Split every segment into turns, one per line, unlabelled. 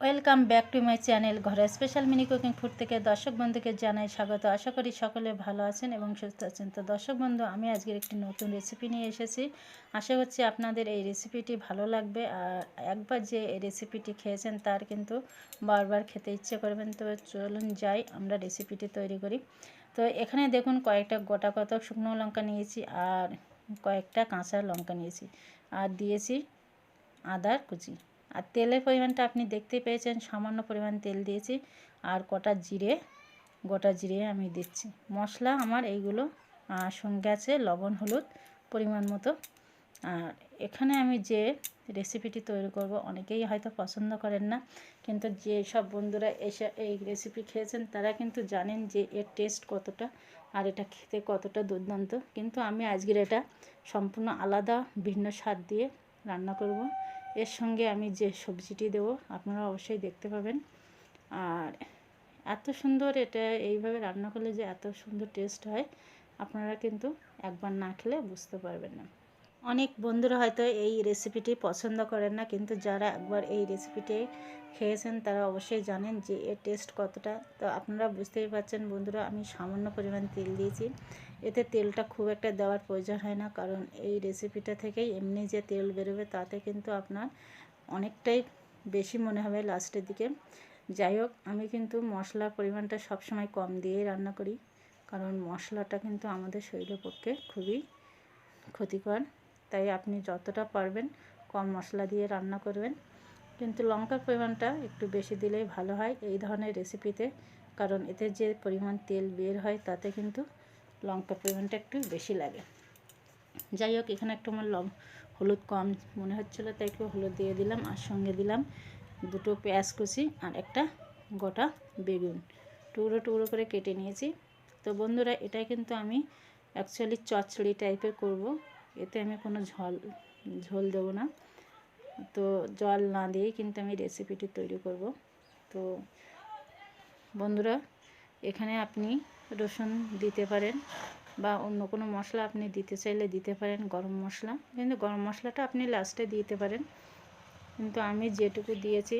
Welcome back to my channel ঘরে special mini cooking food থেকে দর্শক বন্ধুকে জানাই স্বাগত। আশা করি সকলে ভালো আছেন এবং সুস্থ আছেন। তো দর্শক বন্ধু, আমি আজকের একটি নতুন রেসিপি নিয়ে এসেছি। আশা করছি আপনাদের এই রেসিপিটি ভালো লাগবে। আর একবার যে এই রেসিপিটি খেয়েছেন তার কিন্তু বারবার খেতে ইচ্ছে করবেন। তো চলুন যাই, আমরা রেসিপিটি তৈরি করি। তো এখানে দেখুন, কয়েকটা গোটা কতক শুকনো লঙ্কা নিয়েছি আর কয়েকটা কাঁচা লঙ্কা নিয়েছি। আর দিয়েছি আদার কুচি। আর তেলের পরিমাণটা আপনি দেখতেই পেয়েছেন, সামান্য পরিমাণ তেল দিয়েছি। আর কটা জিরে, গোটা জিরে আমি দিচ্ছি। মশলা আমার এইগুলো সঙ্গে আছে লবণ, হলুদ পরিমাণ মতো। আর এখানে আমি যে রেসিপিটি তৈরি করব, অনেকেই হয়তো পছন্দ করেন না, কিন্তু যে সব বন্ধুরা এসে এই রেসিপি খেয়েছেন, তারা কিন্তু জানেন যে এর টেস্ট কতটা আর এটা খেতে কতটা দুর্দান্ত। কিন্তু আমি আজকের এটা সম্পূর্ণ আলাদা, ভিন্ন স্বাদ দিয়ে রান্না করব। এর সঙ্গে আমি যে সবজিটি দেবো, আপনারা অবশ্যই দেখতে পাবেন। আর এত সুন্দর এটা, এইভাবে রান্না করলে যে এত সুন্দর টেস্ট হয়, আপনারা কিন্তু একবার না খেলে বুঝতে পারবেন না। অনেক বন্ধুরা হয়তো এই রেসিপিটি পছন্দ করেন না, কিন্তু যারা একবার এই রেসিপিটি খেয়েছেন তারা অবশ্যই জানেন যে এর টেস্ট কতটা। তো আপনারা বুঝতেই পারছেন বন্ধুরা, আমি সামান্য পরিমাণ তেল দিয়েছি। এতে তেলটা খুব একটা দেওয়ার প্রয়োজন হয় না, কারণ এই রেসিপিটা থেকেই এমনি যে তেল বেরোবে তাতে কিন্তু আপনার অনেকটাই বেশি মনে হবে লাস্টের দিকে। যাই হোক, আমি কিন্তু মশলার পরিমাণটা সবসময় কম দিয়েই রান্না করি, কারণ মশলাটা কিন্তু আমাদের শরীরের পক্ষে খুবই ক্ষতিকর। তাই আপনি যতটা পারবেন কম মশলা দিয়ে রান্না করবেন। কিন্তু লঙ্কার পরিমাণটা একটু বেশি দিলেই ভালো হয় এই ধরনের রেসিপিতে কারণ এতে যে পরিমাণ তেল বের হয় তাতে কিন্তু লঙ্কার পরিমাণটা একটু বেশি লাগে। যাই হোক, এখানে একটু আমার লব, হলুদ কম মনে হচ্ছিল, তাই একটু হলুদ দিয়ে দিলাম আর সঙ্গে দিলাম দুটো পেঁয়াজ কুচি আর একটা গোটা বেগুন। টুকরো টুকরো করে কেটে নিয়েছি। তো বন্ধুরা, এটাই কিন্তু আমি অ্যাকচুয়ালি চচ্চড়ি টাইপের করব। এতে আমি কোনো ঝল, ঝোল দেবো না। তো জল না দিয়েই কিন্তু আমি রেসিপিটি তৈরি করব। তো বন্ধুরা, এখানে আপনি রসুন দিতে পারেন বা অন্য কোনো মশলা আপনি দিতে চাইলে দিতে পারেন, গরম মশলা। কিন্তু গরম মশলাটা আপনি লাস্টে দিতে পারেন। কিন্তু আমি যেটুকু দিয়েছি,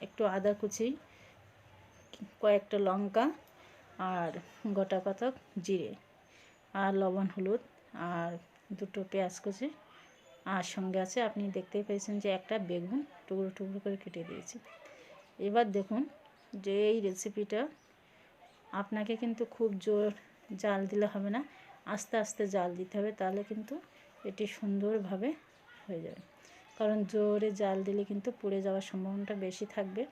একটু আদা কুচি, কয়েকটা লঙ্কা আর গোটা কতক জিরে আর লবণ হলুদ আর দুটো পেঁয়াজ কুচি আর সঙ্গে আছে, আপনি দেখতেই পেয়েছেন যে একটা বেগুন টুকরো টুকরো করে কেটে দিয়েছি। এবার দেখুন যে এই রেসিপিটা আপনাকে কিন্তু খুব জোর জাল দিলে হবে না, আস্তে আস্তে জাল দিতে হবে, তাহলে কিন্তু এটি সুন্দরভাবে হয়ে যাবে। কারণ জোরে জাল দিলে কিন্তু পুড়ে যাওয়ার সম্ভাবনাটা বেশি থাকবে,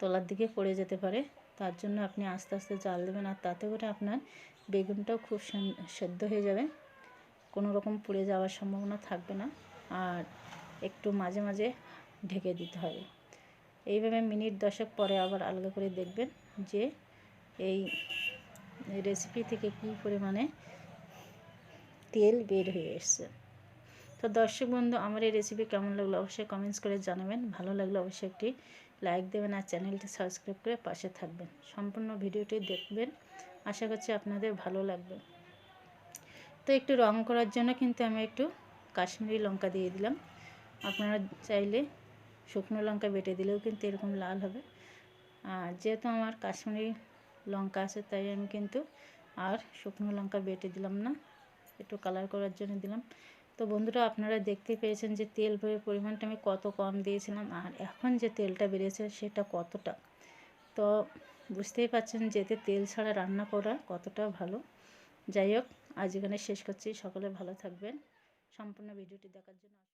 তলার দিকে পড়ে যেতে পারে, তার জন্য আপনি আস্তে আস্তে জাল দেবেন, আর তাতে করে আপনার বেগুনটাও খুব সেদ্ধ হয়ে যাবে। কোনো রকম পুড়ে যাওয়ার সম্ভাবনা থাকবে না। আর একটু মাঝে মাঝে ঢেকে দিতে হবে। এইভাবে মিনিট দশেক পরে আবার আলাদা করে দেখবেন যে এই রেসিপি থেকে কী পরিমাণে তেল বের হয়ে এসছে। তো দর্শক বন্ধু, আমার এই রেসিপি কেমন লাগল অবশ্যই কমেন্টস করে জানাবেন। ভালো লাগলে অবশ্যই একটি লাইক দেবেন আর চ্যানেলটি সাবস্ক্রাইব করে পাশে থাকবেন। সম্পূর্ণ ভিডিওটি দেখবেন। আশা করছি আপনাদের ভালো লাগবে। তো একটু রং করার জন্য কিন্তু আমি একটু কাশ্মীরি লঙ্কা দিয়ে দিলাম। আপনারা চাইলে শুকনো লঙ্কা বেটে দিলেও কিন্তু এরকম লাল হবে। আর যেহেতু আমার কাশ্মীরি লঙ্কা আছে, তাই আমি কিন্তু আর শুকনো লঙ্কা বেটে দিলাম না। একটু কালার করার জন্য দিলাম। তো বন্ধুরা, আপনারা দেখতে পেয়েছেন যে তেল পরিমাণটা আমি কত কম দিয়েছিলাম আর এখন যে তেলটা বেরিয়েছে সেটা কতটা। তো বুঝতেই পারছেন যেতে তেল ছাড়া রান্না করা কতটা ভালো। যাই হোক আজ এখানে শেষ করছি। সকলে ভালো থাকবেন। সম্পূর্ণ ভিডিওটি দেখার জন্য